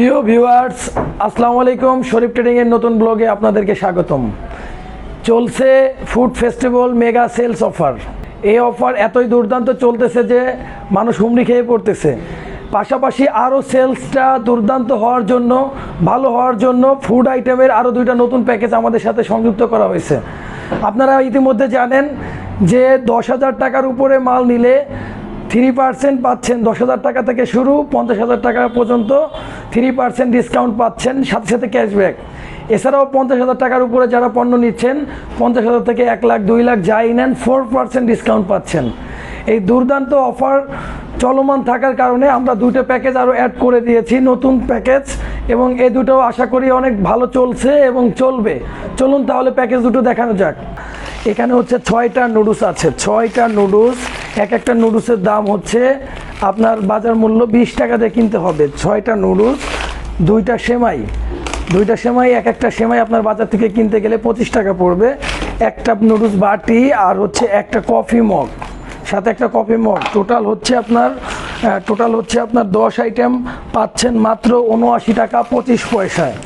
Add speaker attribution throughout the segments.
Speaker 1: প্রিয় ভিউয়ার্স, আসসালামু আলাইকুম। শরীফ ট্রেডিংয়ের নতুন ব্লগে আপনাদেরকে স্বাগতম। চলছে food festival mega sales offer. এই অফার এতই দুর্দান্ত চলতেছে যে মানুষ হুমড়ি খেয়ে পড়তেছে। পাশাপাশি আরও সেলসটা দুর্দান্ত হওয়ার জন্য, ভালো হওয়ার জন্য ফুড আইটেমের আরও দুইটা নতুন প্যাকেজ আমাদের সাথে সংযুক্ত করা হয়েছে। আপনারা ইতিমধ্যে জানেন যে দশ হাজার টাকার উপরে মাল নিলে থ্রি পার্সেন্ট পাচ্ছেন দশ হাজার টাকা থেকে শুরু, পঞ্চাশ হাজার টাকা পর্যন্ত। থ্রি পার্সেন্ট ডিসকাউন্ট পাচ্ছেন, সাথে সাথে ক্যাশব্যাক এছাড়াও পঞ্চাশ হাজার টাকার উপরে যারা পণ্য নিচ্ছেন, পঞ্চাশ হাজার থেকে এক লাখ, দুই লাখ যাই নেন ফোর পার্সেন্ট ডিসকাউন্ট পাচ্ছেন। এই দুর্দান্ত অফার চলমান থাকার কারণে আমরা দুটো প্যাকেজ আরও অ্যাড করে দিয়েছি, নতুন প্যাকেজ এবং এই দুটো আশা করি অনেক ভালো চলছে এবং চলবে। চলুন তাহলে প্যাকেজ দুটো দেখানো যাক। এখানে হচ্ছে ছয়টা নুডলস আছে, ছয়টা নুডলস এক একটা নুডলসের দাম হচ্ছে আপনার বাজার মূল্য বিশ টাকা দিয়ে কিনতে হবে। ছয়টা নুডলস, দুইটা সেমাই। দুইটা সেমাই, এক একটা সেমাই আপনার বাজার থেকে কিনতে গেলে পঁচিশ টাকা পড়বে। একটা নুডলস বাটি আর হচ্ছে একটা কফি মগ। সাথে একটা কফি মগ। টোটাল হচ্ছে আপনার টোটাল হচ্ছে আপনার দশ আইটেম পাচ্ছেন মাত্র উনআশি টাকা পঁচিশ পয়সায়।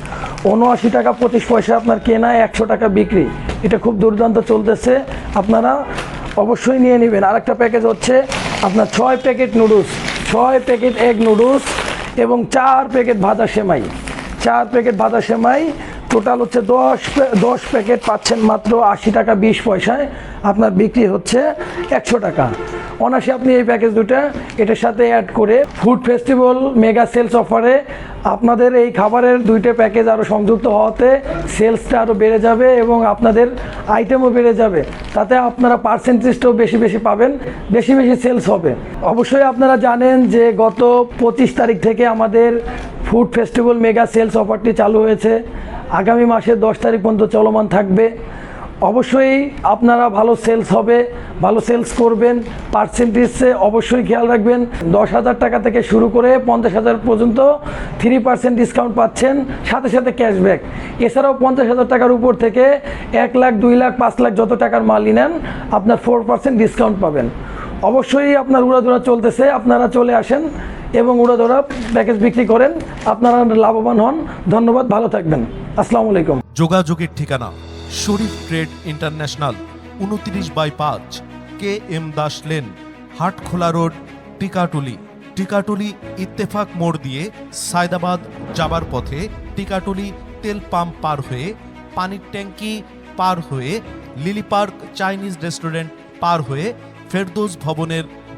Speaker 1: উনআশি টাকা পঁচিশ পয়সা আপনার কেনা একশো টাকা বিক্রি। এটা খুব দুর্দান্ত চলতেছে। আপনারা অবশ্যই নিয়ে নেবেন। আরেকটা প্যাকেজ হচ্ছে আপনার ছয় প্যাকেট নুডলস ছয় প্যাকেট এগ নুডলস এবং চার প্যাকেট ভাজা সেমাই। চার প্যাকেট ভাজা সেমাই টোটাল হচ্ছে দশ দশ প্যাকেট পাচ্ছেন মাত্র আশি টাকা বিশ পয়সায়। আপনার বিক্রি হচ্ছে একশো টাকা। অনাসে আপনি এই প্যাকেজ দুটো এটার সাথে অ্যাড করে ফুড ফেস্টিভ্যাল মেগা সেলস অফারে আপনাদের এই খাবারের দুইটা প্যাকেজ আরও সংযুক্ত হওয়াতে সেলসটা আরও বেড়ে যাবে এবং আপনাদের আইটেমও বেড়ে যাবে। তাতে আপনারা পার্সেন্টেজটাও বেশি বেশি পাবেন, বেশি বেশি সেলস হবে। অবশ্যই আপনারা জানেন যে গত পঁচিশ তারিখ থেকে আমাদের ফুড ফেস্টিভ্যাল মেগা সেলস অফারটি চালু হয়েছে। আগামী মাসের দশ তারিখ পর্যন্ত চলমান থাকবে। অবশ্যই আপনারা ভালো সেলস হবে, ভালো সেলস করবেন পার্সেন্টেজে অবশ্যই খেয়াল রাখবেন। দশ হাজার টাকা থেকে শুরু করে পঞ্চাশ হাজার পর্যন্ত থ্রি পার্সেন্ট ডিসকাউন্ট পাচ্ছেন, সাথে সাথে ক্যাশব্যাক এছাড়াও পঞ্চাশ হাজার টাকার উপর থেকে এক লাখ, দুই লাখ, পাঁচ লাখ যত টাকার মালই নেন, আপনার ফোর পার্সেন্ট ডিসকাউন্ট পাবেন। অবশ্যই আপনার উড়াধুরা চলতেছে, আপনারা চলে আসেন এবং উড়াধুরা প্যাকেজ বিক্রি করেন, আপনারা লাভবান হন। ধন্যবাদ, ভালো থাকবেন। আসসালামু আলাইকুম।
Speaker 2: যোগাযোগের ঠিকানা শরীফ ট্রেড ইন্টারন্যাশনাল, উনত্রিশ বাই পাঁচ, K M Das lane, Hatkhola road, Tikatuli. Tikatuli Ittefaq মোড় দিয়ে সায়দাবাদ যাবার পথে টিকাটুলি তেল পাম্প পার হয়ে, পানির ট্যাঙ্কি পার হয়ে, লিলি পার্ক চাইনিজ রেস্টুরেন্ট পার হয়ে, ফেরদৌস ভবনের